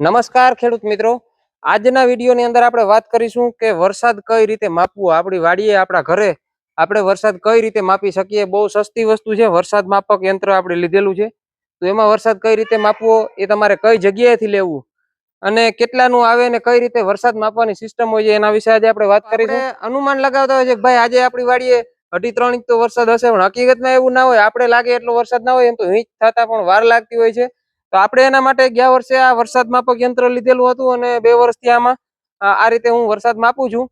નમસ્કાર ખેડૂત મિત્રો. આજના વિડીયોની અંદર આપણે વાત કરીશું કે વરસાદ કઈ રીતે માપવો? આપણી વાડીએ આપણા ઘરે આપણે વરસાદ કઈ રીતે માપી શકીએ? બહુ સસ્તી વસ્તુ છે વરસાદ માપક યંત્ર આપણે લીધેલું છે. તો એમાં વરસાદ કઈ રીતે માપવો એ તમારે કઈ જગ્યાએથી લેવું? અને કેટલાનું આવે ને કઈ રીતે વરસાદ માપવાની સિસ્ટમ હોય છે એના વિશે આજે આપણે વાત કરીશું. અનુમાન લગાવતા હોય છે ભાઈ આજે આપણી વાડીએ અઢી ત્રણ ઇંચ તો વરસાદ હશે પણ હકીકતમાં એવું ના હોય. આપણે લાગે એટલો વરસાદ ના હોય એમ તો હિંચ થતા પણ વાર લાગતી હોય છે. તો આપણે એના માટે ગયા વર્ષે આ વરસાદ માપક યંત્ર લીધેલું હતું અને બે વર્ષથી આમાં આ રીતે હું વરસાદ માપું છું.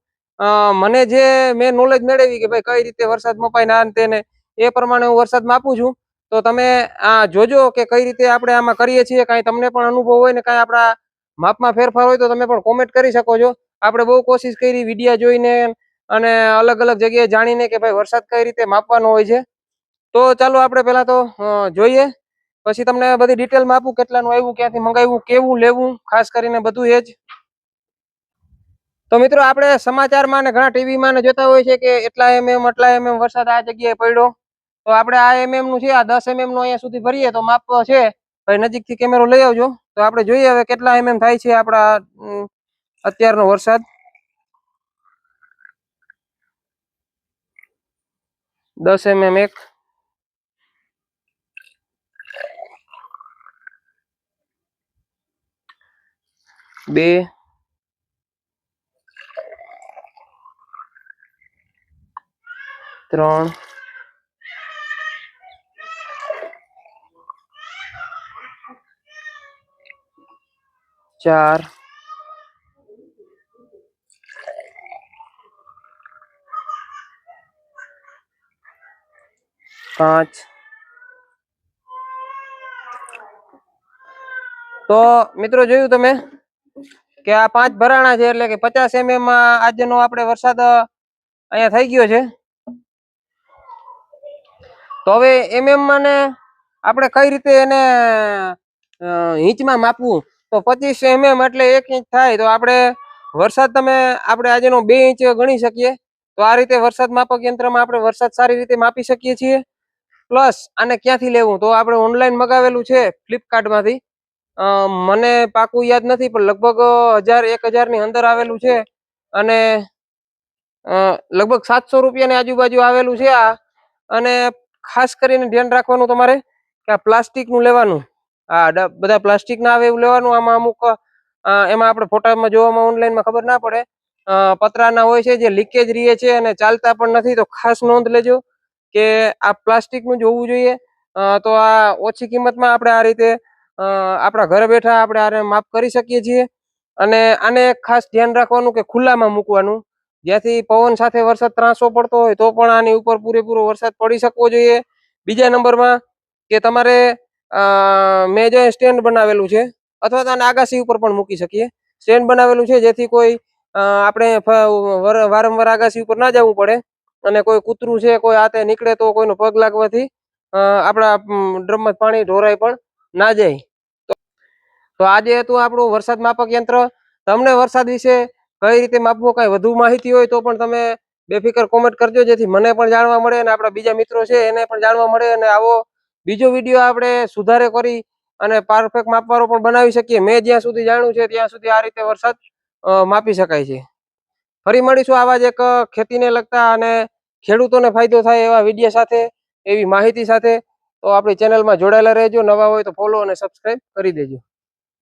મને જે મેં નોલેજ મેળવી કે ભાઈ કઈ રીતે વરસાદ મપાય ના તેને એ પ્રમાણે હું વરસાદ માપું છું. તો તમે આ જોજો કે કઈ રીતે આપણે આમાં કરીએ છીએ, કાંઈ તમને પણ અનુભવ હોય ને કાંઈ આપણા માપમાં ફેરફાર હોય તો તમે પણ કોમેન્ટ કરી શકો છો. આપણે બહુ કોશિશ કરી, વિડીયા જોઈને અને અલગ અલગ જગ્યાએ જાણીને કે ભાઈ વરસાદ કઈ રીતે માપવાનો હોય છે. તો ચાલો આપણે પહેલા તો જોઈએ. પછી તમને બધી ડિટેલમાં આપું કેટલાનું આવ્યું, ક્યાંથી મંગાવ્યું, કેવું લેવું, ખાસ કરીને બધું એ જ. તો મિત્રો, આપણે સમાચારમાં ને ઘણા ટીવીમાં ને જોતા હોય છે કે એટલા એમએમ એટલા એમએમ વરસાદ આ જગ્યાએ પડ્યો. તો આપણે આ એમએમનું છે, આ દસ એમએમનું અહીંયા સુધી ભરીએ તો માપ છે. ભાઈ, નજીકથી કેમેરો લઈ આવજો. તો આપણે જોઈએ હવે કેટલા એમએમ થાય છે આપણા અત્યારનો વરસાદ. દસ એમએમ એક. બે ત્રણ ચાર પાંચ તો મિત્રો જોયું તમે કે આ પાંચ ભરાણા છે એટલે કે પચાસ એમએમ આજનો આપણે વરસાદ અહીંયા થઈ ગયો છે. તો હવે એમએમ ને આપણે કઈ રીતે એને હિંચમાં માપવું? તો પચીસ એમએમ એટલે એક ઇંચ થાય તો આપણે વરસાદ તમે આપણે આજનો બે ઇંચ ગણી શકીએ. તો આ રીતે વરસાદ માપક યંત્રમાં આપણે વરસાદ સારી રીતે માપી શકીએ છીએ. પ્લસ આને ક્યાંથી લેવું? તો આપણે ઓનલાઈન મગાવેલું છે ફ્લિપકાર્ટમાંથી અ, મને પાકું યાદ નથી, પણ લગભગ હજાર એક હજારની અંદર આવેલું છે. અને લગભગ સાતસો રૂપિયાની આજુબાજુ આવેલું છે આ. અને ખાસ કરીને ધ્યાન રાખવાનું તમારે કે આ પ્લાસ્ટિકનું લેવાનું. આ બધા પ્લાસ્ટિક ના આવે એવું લેવાનું, આમાં અમુક એમાં આપણે ફોટામાં જોવામાં ઓનલાઈનમાં ખબર ના પડે. પતરાના હોય છે, જે લીકેજ રહે છે અને ચાલતા પણ નથી, તો ખાસ નોંધ લેજો કે આ પ્લાસ્ટિકનું જોવું જોઈએ. તો આ ઓછી કિંમતમાં આપણે આ રીતે આપણા ઘરે બેઠા આપણે આને માફ કરી શકીએ છીએ અને આને ખાસ ધ્યાન રાખવાનું કે ખુલ્લામાં મૂકવાનું. જ્યાંથી પવન સાથે વરસાદ ત્રાસો પડતો હોય તો પણ આની ઉપર પૂરેપૂરો વરસાદ પડી શકવો જોઈએ. બીજા નંબરમાં કે તમારે મેં જે સ્ટેન્ડ બનાવેલું છે અથવા તો આને આગાસી ઉપર પણ મૂકી શકીએ. સ્ટેન્ડ બનાવેલું છે જેથી કોઈ આપણે વારંવાર આગાસી ઉપર ના જવું પડે અને કોઈ કૂતરું છે, કોઈ હાથે નીકળે તો કોઈનો પગ લાગવાથી આપણા ડ્રમમાં પાણી ઢોરાય પણ ના જાય. તો- આજે હતું આપણું વરસાદ માપક યંત્ર. તમને વરસાદ વિશે કઈ રીતે માપવો, કઈ વધુ માહિતી હોય તો પણ તમે બેફિકર કોમેન્ટ કરજો, જેથી મને પણ જાણવા મળે અને આપણા બીજા મિત્રો છે એને પણ જાણવા મળે અને આવો બીજો વીડિયો આપણે સુધારે કરી અને પરફેક્ટ માપવાળો પણ બનાવી શકીએ. મેં જ્યાં સુધી જાણ્યું છે ત્યાં સુધી આ રીતે વરસાદ માપી શકાય છે. ફરી મળીશું આવા જ એક ખેતીને લગતા અને ખેડૂતોને ફાયદો થાય એવા વીડિયો સાથે, એવી માહિતી સાથે. તો આપણી ચેનલમાં જોડાયેલા રહેજો નવા હોય તો ફોલો અને સબસ્ક્રાઇબ કરી દેજો.